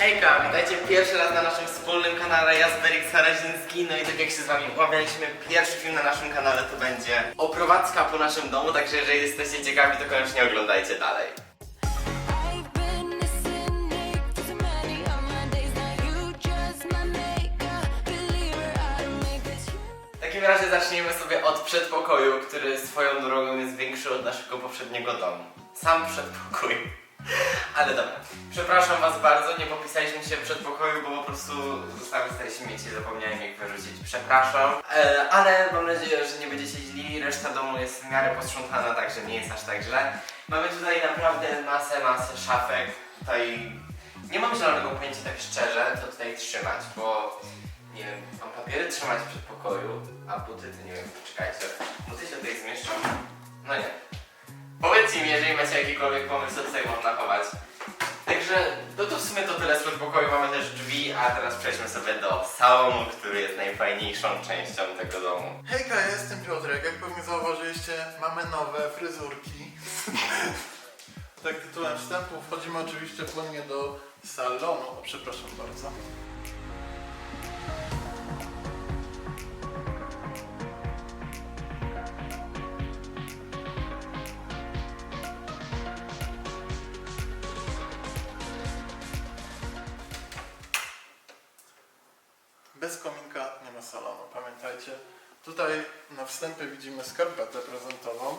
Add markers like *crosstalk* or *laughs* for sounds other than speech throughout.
Hejka, witajcie pierwszy raz na naszym wspólnym kanale Jasberik Saraziński. No i tak jak się z wami umawialiśmy, pierwszy film na naszym kanale to będzie oprowadzka po naszym domu, także jeżeli jesteście ciekawi, to koniecznie oglądajcie dalej. W takim razie zaczniemy sobie od przedpokoju, który swoją drogą jest większy od naszego poprzedniego domu. Sam przedpokój. Ale dobra. Przepraszam was bardzo, nie popisaliśmy się w przedpokoju, bo po prostu zostały stare śmieci zapomniałem ich wyrzucić. Przepraszam. E, ale mam nadzieję, że nie będziecie źli. Reszta domu jest w miarę posprzątana, także nie jest aż tak źle. Mamy tutaj naprawdę masę, masę szafek. Tutaj nie mam zielonego pojęcia tak szczerze, co tutaj trzymać, bo nie wiem, mam papiery trzymać w przedpokoju, a buty to nie wiem, czekajcie. Buty się tutaj zmieszczą? No nie. Powiedzcie mi, jeżeli macie jakikolwiek pomysł, co tutaj można chować. Także, no to w sumie to tyle z przedpokoju, mamy też drzwi, a teraz przejdźmy sobie do salonu, który jest najfajniejszą częścią tego domu. Hejka, ja jestem Piotrek. Jak pewnie zauważyliście, mamy nowe fryzurki. *laughs* tak tytułem wstępu wchodzimy oczywiście płynnie do salonu. O, przepraszam bardzo. Bez kominka nie ma salonu, pamiętajcie. Tutaj na wstępie widzimy skarpetę prezentową,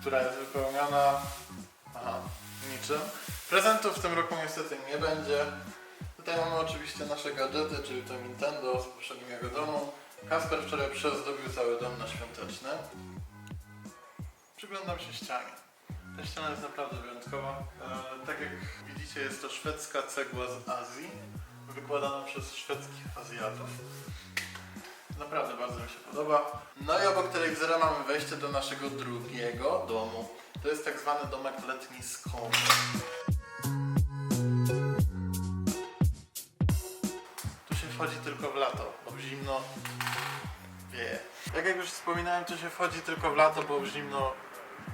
która jest wypełniona aha, niczym. Prezentów w tym roku niestety nie będzie. Tutaj mamy oczywiście nasze gadżety, czyli to Nintendo z poprzedniego domu. Kasper wczoraj przezdobił cały dom na świąteczny. Przyglądam się ścianie. Ta ściana jest naprawdę wyjątkowa. E, tak jak widzicie jest to szwedzka cegła z Azji, wykładana przez szwedzkich Azjatów. Naprawdę bardzo mi się podoba. No i obok telewizora mamy wejście do naszego drugiego domu. To jest tak zwany domek letni z kątem. Tu się wchodzi tylko w lato, bo w zimno wieje. Tak jak już wspominałem, tu się wchodzi tylko w lato, bo w zimno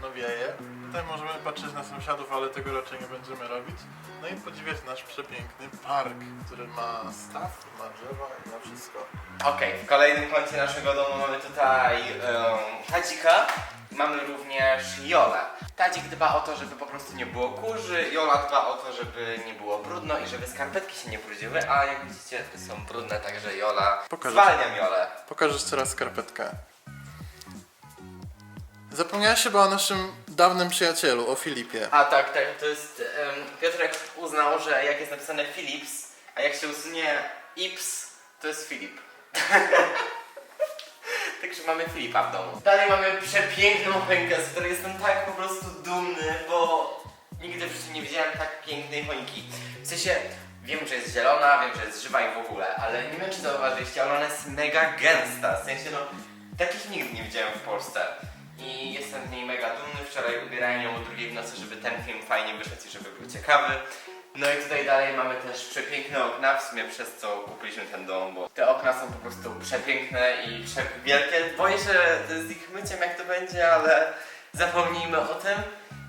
no wieje. Tutaj możemy patrzeć na sąsiadów, ale tego raczej nie będziemy robić. No i podziwiać nasz przepiękny park, który ma staw, ma drzewa i ma wszystko. Okej, w kolejnym kącie naszego domu mamy tutaj um, Tadzika. Mamy również Jolę. Tadzik dba o to, żeby po prostu nie było kurzy, Jola dba o to, żeby nie było brudno i żeby skarpetki się nie brudziły, a jak widzicie są brudne, także Jola... Pokażę. Zwalniam Jolę. Pokażesz teraz skarpetkę. Zapomniałeś chyba o naszym dawnym przyjacielu, o Filipie. A tak, tak, to jest... Um, Piotrek uznał, że jak jest napisane Philips, a jak się usunie Ips, to jest Filip. *laughs* Także mamy Filipa w domu. Dalej mamy przepiękną choinkę, z której jestem tak po prostu dumny, bo nigdy w życiu nie widziałem tak pięknej choinki. W sensie, wiem, że jest zielona, wiem, że jest żywa i w ogóle, ale nie wiem, czy zauważyliście, ale ona jest mega gęsta. W sensie, no, takich nigdy nie widziałem w Polsce. I jestem z niej mega dumny. Wczoraj ubierałem ją o drugiej w nocy, żeby ten film fajnie wyszedł i żeby był ciekawy. No i tutaj dalej mamy też przepiękne okna, w sumie przez co kupiliśmy ten dom, bo te okna są po prostu przepiękne i przewielkie. Boję się z ich myciem jak to będzie, ale zapomnijmy o tym.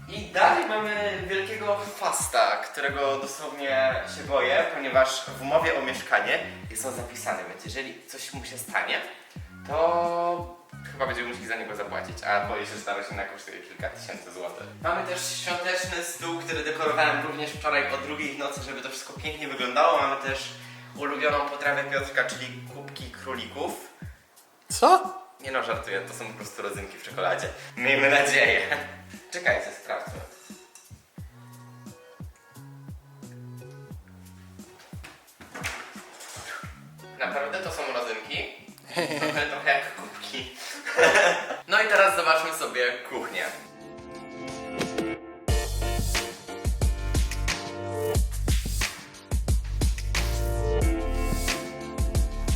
I dalej mamy wielkiego chwasta, którego dosłownie się boję, ponieważ w umowie o mieszkanie jest on zapisany, więc jeżeli coś mu się stanie, to chyba będziemy musieli za niego zapłacić, a boję się, że ta roślina kosztuje kilka tysięcy złotych. Mamy też świąteczny stół, który dekorowałem również wczoraj o drugiej w nocy, żeby to wszystko pięknie wyglądało. Mamy też ulubioną potrawę Piotrka, czyli kubki królików. Co? Nie no, żartuję, to są po prostu rodzynki w czekoladzie. Miejmy nadzieję. Czekajcie, sprawdźmy. Naprawdę to są rodzynki? Trochę, trochę jak. *laughs* No i teraz zobaczmy sobie kuchnię.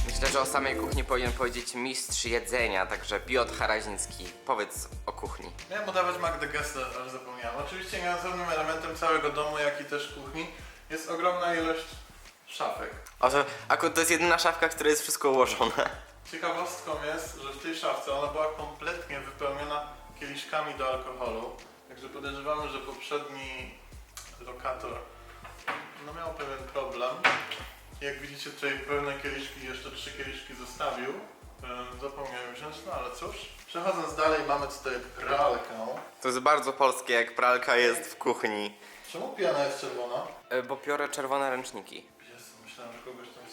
Myślę, że o samej kuchni powinien powiedzieć mistrz jedzenia, także Piotr Haraziński. Powiedz o kuchni. Miałem udawać Magdę Gessler, ale zapomniałem. Oczywiście nieodzownym elementem całego domu, jak i też kuchni jest ogromna ilość szafek. Oto, akurat to jest jedyna szafka, w której jest wszystko ułożone. Ciekawostką jest, że w tej szafce ona była kompletnie wypełniona kieliszkami do alkoholu. Także podejrzewamy, że poprzedni lokator no miał pewien problem. Jak widzicie tutaj pełne kieliszki, jeszcze trzy kieliszki zostawił. E, Zapomniałem wziąć, no ale cóż. Przechodząc dalej mamy tutaj pralkę. To jest bardzo polskie, jak pralka jest w kuchni. Czemu piana jest czerwona? E, Bo piorę czerwone ręczniki. Jezu, myślałem, że kogoś tam.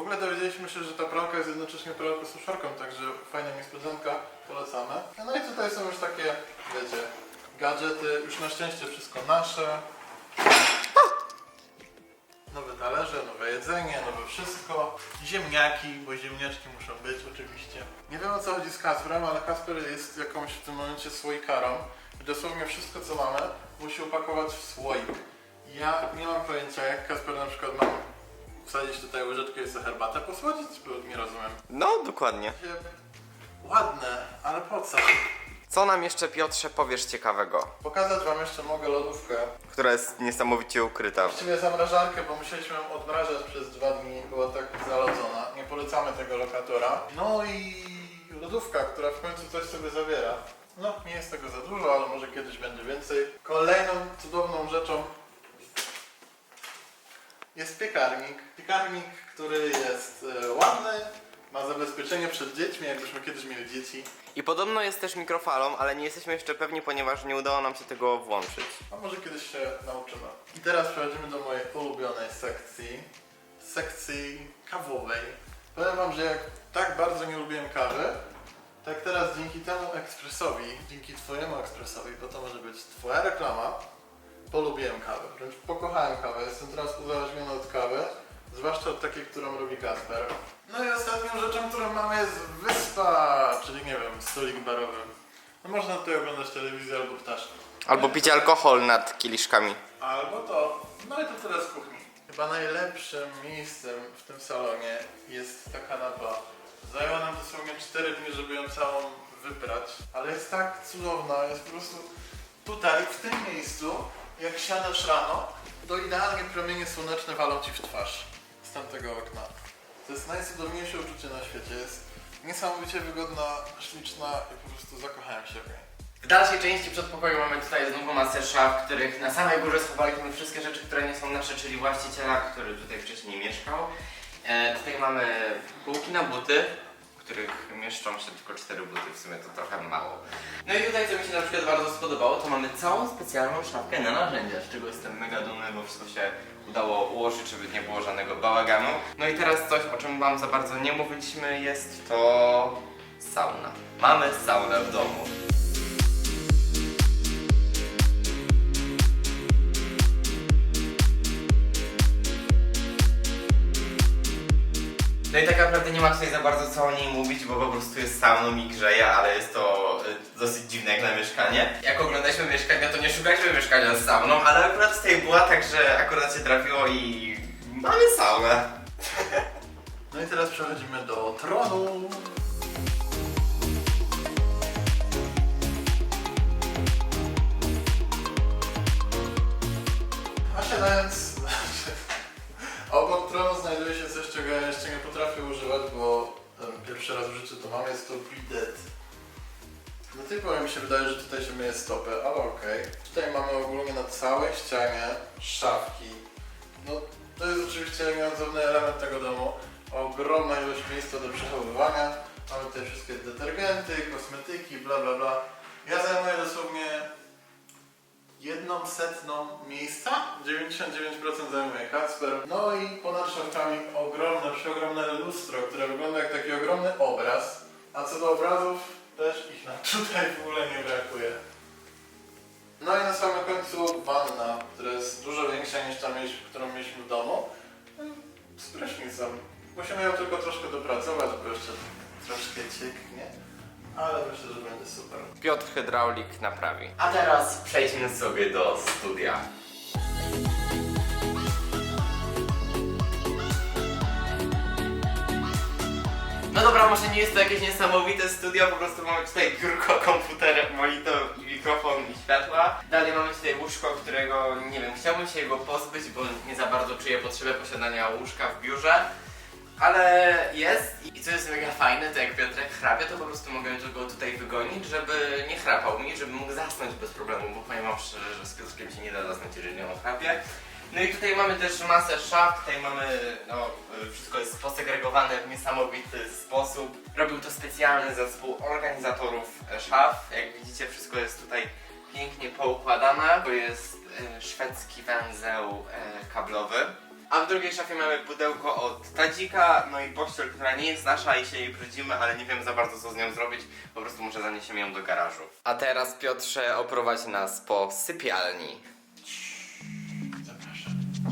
W ogóle dowiedzieliśmy się, że ta pralka jest jednocześnie pralką suszarką, także fajna niespodzianka, polecamy. No i tutaj są już takie, wiecie, gadżety, już na szczęście wszystko nasze. Nowe talerze, nowe jedzenie, nowe wszystko. Ziemniaki, bo ziemniaczki muszą być oczywiście. Nie wiem o co chodzi z Kasperem, ale Kasper jest jakąś w tym momencie słoikarą. Dosłownie wszystko co mamy musi upakować w słoik. Ja nie mam pojęcia jak Kasper na przykład mam wsadzić tutaj łyżeczkę i sobie herbatę posłodzić, bo nie rozumiem. No, dokładnie. Ładne, ale po co? Co nam jeszcze, Piotrze, powiesz ciekawego? Pokazać wam jeszcze mogę lodówkę. Która jest niesamowicie ukryta. Właściwie zamrażarkę, bo musieliśmy ją odmrażać przez dwa dni, była tak zalodzona. Nie polecamy tego lokatora. No i lodówka, która w końcu coś sobie zawiera. No, nie jest tego za dużo, ale może kiedyś będzie więcej. Kolejną cudowną rzeczą jest piekarnik. Piekarnik, który jest e, ładny, ma zabezpieczenie przed dziećmi, jakbyśmy kiedyś mieli dzieci. I podobno jest też mikrofalą, ale nie jesteśmy jeszcze pewni, ponieważ nie udało nam się tego włączyć. A może kiedyś się nauczymy. I teraz przechodzimy do mojej ulubionej sekcji. Sekcji kawowej. Powiem wam, że jak tak bardzo nie lubiłem kawy, tak teraz dzięki temu ekspresowi, dzięki twojemu ekspresowi, bo to może być twoja reklama, polubiłem kawę. Wręcz pokochałem kawę. Jestem teraz uzależniony od kawy. Zwłaszcza od takiej, którą robi Kasper. No i ostatnią rzeczą, którą mamy jest wyspa, czyli nie wiem, stolik barowy. No można tutaj oglądać telewizję albo ptaszki. Albo pić alkohol nad kieliszkami. Albo to. No i to teraz w kuchni. Chyba najlepszym miejscem w tym salonie jest ta kanapa. Zajęło nam dosłownie 4 dni, żeby ją całą wyprać, ale jest tak cudowna, jest po prostu tutaj, w tym miejscu, jak siadasz rano, to idealnie promienie słoneczne walą ci w twarz z tamtego okna. To jest najcudowniejsze uczucie na świecie, jest niesamowicie wygodna, śliczna i po prostu zakochałem się w niej. W dalszej części przedpokoju mamy tutaj znowu masę szaf, w których na samej górze schowaliśmy wszystkie rzeczy, które nie są nasze, czyli właściciela, który tutaj wcześniej mieszkał. E, tutaj mamy półki na buty, w których mieszczą się tylko cztery buty, w sumie to trochę mało. No i tutaj, co mi się na przykład bardzo spodobało, to mamy całą specjalną szafkę na narzędzia, z czego jestem mega dumny, bo wszystko się udało ułożyć, żeby nie było żadnego bałaganu. No i teraz coś, o czym wam za bardzo nie mówiliśmy, jest to sauna. Mamy saunę w domu. No i tak naprawdę nie ma tutaj za bardzo co o niej mówić, bo po prostu jest sauną i grzeje, ale jest to y, dosyć dziwne jak na mieszkanie. Jak oglądaliśmy mieszkania, to nie szukaliśmy mieszkania z sauną, ale akurat tutaj była, także akurat się trafiło i mamy saunę. No i teraz przechodzimy do tronu. A to bidet. Do tej pory mi się wydaje, że tutaj się myje stopy, ale okej. Tutaj mamy ogólnie na całej ścianie szafki. No, to jest oczywiście nieodzowny element tego domu. Ogromna ilość miejsca do przechowywania. Mamy tutaj wszystkie detergenty, kosmetyki, bla bla bla. Ja zajmuję dosłownie jedną setną miejsca. 99% zajmuje Kacper. No i ponad szafkami ogromne, przeogromne lustro, które wygląda jak taki ogromny obraz. A co do obrazów, też ich nam *laughs* tutaj w ogóle nie brakuje. No i na samym końcu wanna, która jest dużo większa niż ta, którą mieliśmy w domu. Z prysznicem. Musimy ją tylko troszkę dopracować, bo jeszcze troszkę cieknie. Ale myślę, że będzie super. Piotr Hydraulik naprawi. A teraz przejdźmy sobie do studia. No dobra, może nie jest to jakieś niesamowite studio, po prostu mamy tutaj biurko, komputer, monitor, i mikrofon i światła. Dalej mamy tutaj łóżko, którego nie wiem, chciałbym się jego pozbyć, bo nie za bardzo czuję potrzebę posiadania łóżka w biurze. Ale jest i co jest mega fajne, to jak Piotrek chrapie, to po prostu mogę go tutaj wygonić, żeby nie chrapał mi, żeby mógł zasnąć bez problemu, bo powiem że z Piotrkiem się nie da zasnąć, jeżeli on chrapie. No i tutaj mamy też masę szaf, tutaj mamy, no, wszystko jest posegregowane w niesamowity sposób. Robił to specjalny zespół organizatorów szaf. Jak widzicie, wszystko jest tutaj pięknie poukładane. To jest e, szwedzki węzeł e, kablowy. A w drugiej szafie mamy pudełko od Tadzika, no i pościel, która nie jest nasza i się jej brudzimy, ale nie wiem za bardzo co z nią zrobić, po prostu muszę zaniesiemy ją do garażu. A teraz Piotrze oprowadź nas po sypialni.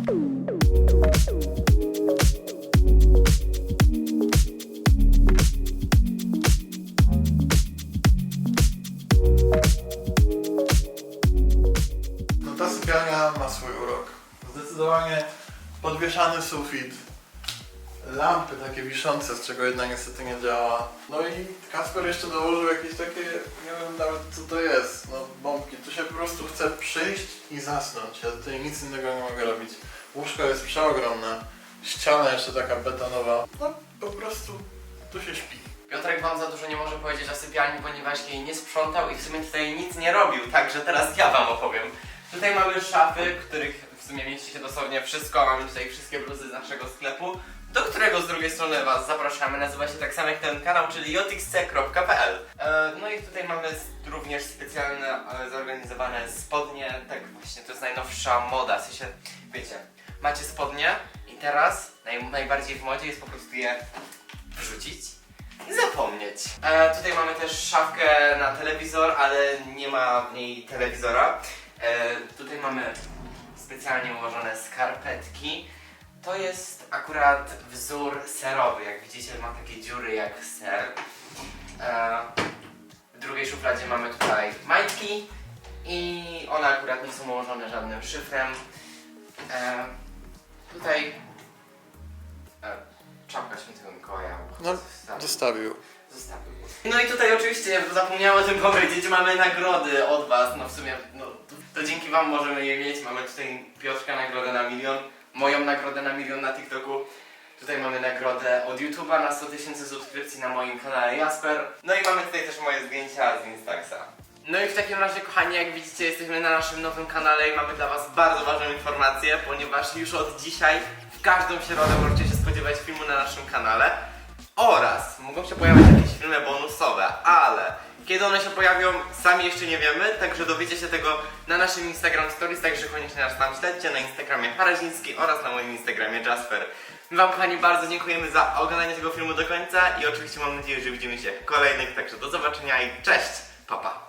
No ta sypialnia ma swój urok. Zdecydowanie podwieszany sufit, lampy takie wiszące, z czego jedna niestety nie działa. No i Kasper jeszcze dołożył jakieś takie, prostu chce przyjść i zasnąć. Ja tutaj nic innego nie mogę robić. Łóżko jest przeogromne, ściana jeszcze taka betonowa. No po prostu tu się śpi. Piotrek wam za dużo nie może powiedzieć o sypialni, ponieważ jej nie sprzątał i w sumie tutaj nic nie robił, także teraz ja wam opowiem. Tutaj mamy szafy, w których w sumie mieści się dosłownie wszystko. Mamy tutaj wszystkie bluzy z naszego sklepu, którego z drugiej strony was zapraszamy. Nazywa się tak samo jak ten kanał, czyli jxc.pl. E, No i tutaj mamy również specjalne e, zorganizowane spodnie. Tak właśnie, to jest najnowsza moda. W sensie, wiecie, macie spodnie i teraz naj, najbardziej w modzie jest po prostu je wrzucić i zapomnieć. E, tutaj mamy też szafkę na telewizor, ale nie ma w niej telewizora. Tutaj mamy specjalnie ułożone skarpetki. To jest akurat wzór serowy. Jak widzicie, ma takie dziury jak ser. E, w drugiej szufladzie mamy tutaj majtki i one akurat nie są ułożone żadnym szyfrem. E, tutaj e, czapka świętego Mikołaja. No, Zostawił. Zostawił. Zostawił. No i tutaj oczywiście zapomniałem o tym powiedzieć, mamy nagrody od was, no w sumie no, to, to dzięki wam możemy je mieć, mamy tutaj Piotrka nagrodę na milion, moją nagrodę na milion na TikToku, tutaj mamy nagrodę od YouTube'a na 100 tysięcy subskrypcji na moim kanale Jasper, no i mamy tutaj też moje zdjęcia z Instaxa. No i w takim razie kochani, jak widzicie jesteśmy na naszym nowym kanale i mamy dla was bardzo ważną informację, ponieważ już od dzisiaj w każdą środę możecie się spodziewać filmu na naszym kanale oraz mogą się pojawiać jakieś filmy bonusowe, ale kiedy one się pojawią, sami jeszcze nie wiemy, także dowiecie się tego na naszym Instagram Stories, także koniecznie nas tam śledźcie na Instagramie Haraziński oraz na moim Instagramie Jasper. My wam kochani bardzo dziękujemy za oglądanie tego filmu do końca i oczywiście mam nadzieję, że widzimy się w kolejnych, także do zobaczenia i cześć, papa. Pa.